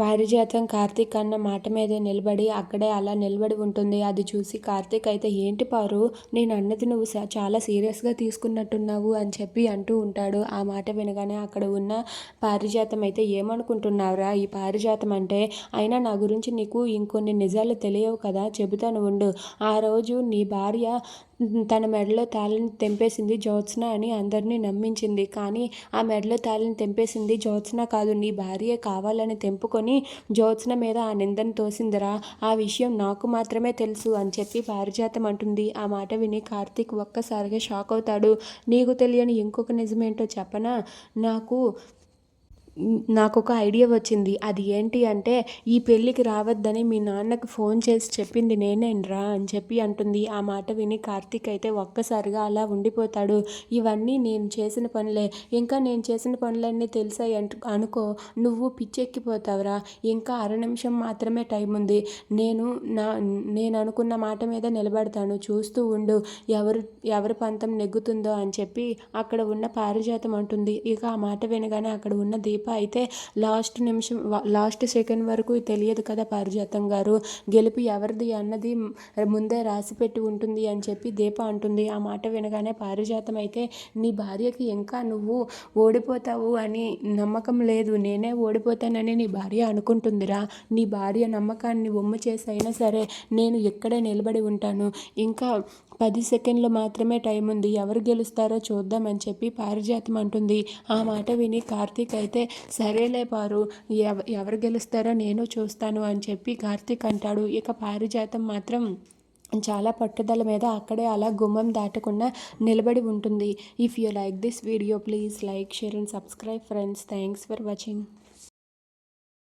పారిజాతం కార్తీక్ అన్న మాట మీదే నిలబడి అక్కడే అలా నిలబడి ఉంటుంది. అది చూసి కార్తీక్ అయితే ఏంటి పారు? నేను అన్నది నువ్వు చాలా సీరియస్గా తీసుకున్నట్టున్నావు అని చెప్పి అంటూ ఉంటాడు. ఆ మాట వినగానే అక్కడ ఉన్న పారిజాతం అయితే ఏమనుకుంటున్నావురా? ఈ పారిజాతం అంటే అయినా నా గురించి నీకు ఇంకొన్ని నిజాలు తెలియవు కదా చెబుతాను ఉండు. ఆ రోజు నీ భార్య తన మెడలో తాళిని తెంపేసింది జ్యోత్స్న అని అందరినీ నమ్మించింది. కానీ ఆ మెడలో తాళిని తెంపేసింది జ్యోత్స్న కాదు. నీ భార్య కావాలని తెంపుకొని జ్యోత్స్న మీద ఆ నిందను తోసిందిరా. ఆ విషయం నాకు మాత్రమే తెలుసు అని చెప్పి పారిజాతం అంటుంది. ఆ మాట విని కార్తీక్ ఒక్కసారిగా షాక్ అవుతాడు. నీకు తెలియని ఇంకొక నిజమేంటో చెప్పనా? నాకు నాకు ఒక ఐడియా వచ్చింది. అది ఏంటి అంటే ఈ పెళ్ళికి రావద్దని మీ నాన్నకు ఫోన్ చేసి చెప్పింది నేనేనరా అని చెప్పి అంటుంది. ఆ మాట విని కార్తీక్ అయితే ఒక్కసారిగా అలా ఉండిపోతాడు. ఇవన్నీ నేను చేసిన పనులే. ఇంకా నేను చేసిన పనులన్నీ తెలిసాయి అంటు అనుకో నువ్వు పిచ్చెక్కిపోతావురా. ఇంకా అర నిమిషం మాత్రమే టైం ఉంది. నేను నా నేను అనుకున్న మాట మీద నిలబడతాను. చూస్తూ ఉండు. ఎవరు ఎవరి పంతం నెగ్గుతుందో అని చెప్పి అక్కడ ఉన్న పారిజాతం అంటుంది. ఇక ఆ మాట వినగానే అక్కడ ఉన్న దీప అయితే లాస్ట్ నిమిషం లాస్ట్ సెకండ్ వరకు తెలియదు కదా పారిజాతం గారు. గెలుపు ఎవరిది అన్నది ముందే రాసిపెట్టి ఉంటుంది అని చెప్పి దీప అంటుంది. ఆ మాట వినగానే పారిజాతం అయితే నీ భార్యకి ఇంకా నువ్వు ఓడిపోతావు అని నమ్మకం లేదు. నేనే ఓడిపోతానని నీ భార్య అనుకుంటుందిరా. నీ భార్య నమ్మకాన్ని బొమ్మ చేసి అయినా సరే నేను ఇక్కడే నిలబడి ఉంటాను. ఇంకా పది సెకండ్లు మాత్రమే టైం ఉంది ఎవరు గెలుస్తారో చూద్దామని చెప్పి పారిజాతం అంటుంది. ఆ మాట విని కార్తీక్ అయితే సరేలే పారు ఎవ ఎవరు గెలుస్తారో నేను చూస్తాను అని చెప్పి కార్తీక్ అంటాడు. ఇక పారిజాతం మాత్రం చాలా పట్టుదల మీద అక్కడే అలా గుమ్మం దాటకుండా నిలబడి ఉంటుంది. If you like this video please like share and subscribe friends thanks for watching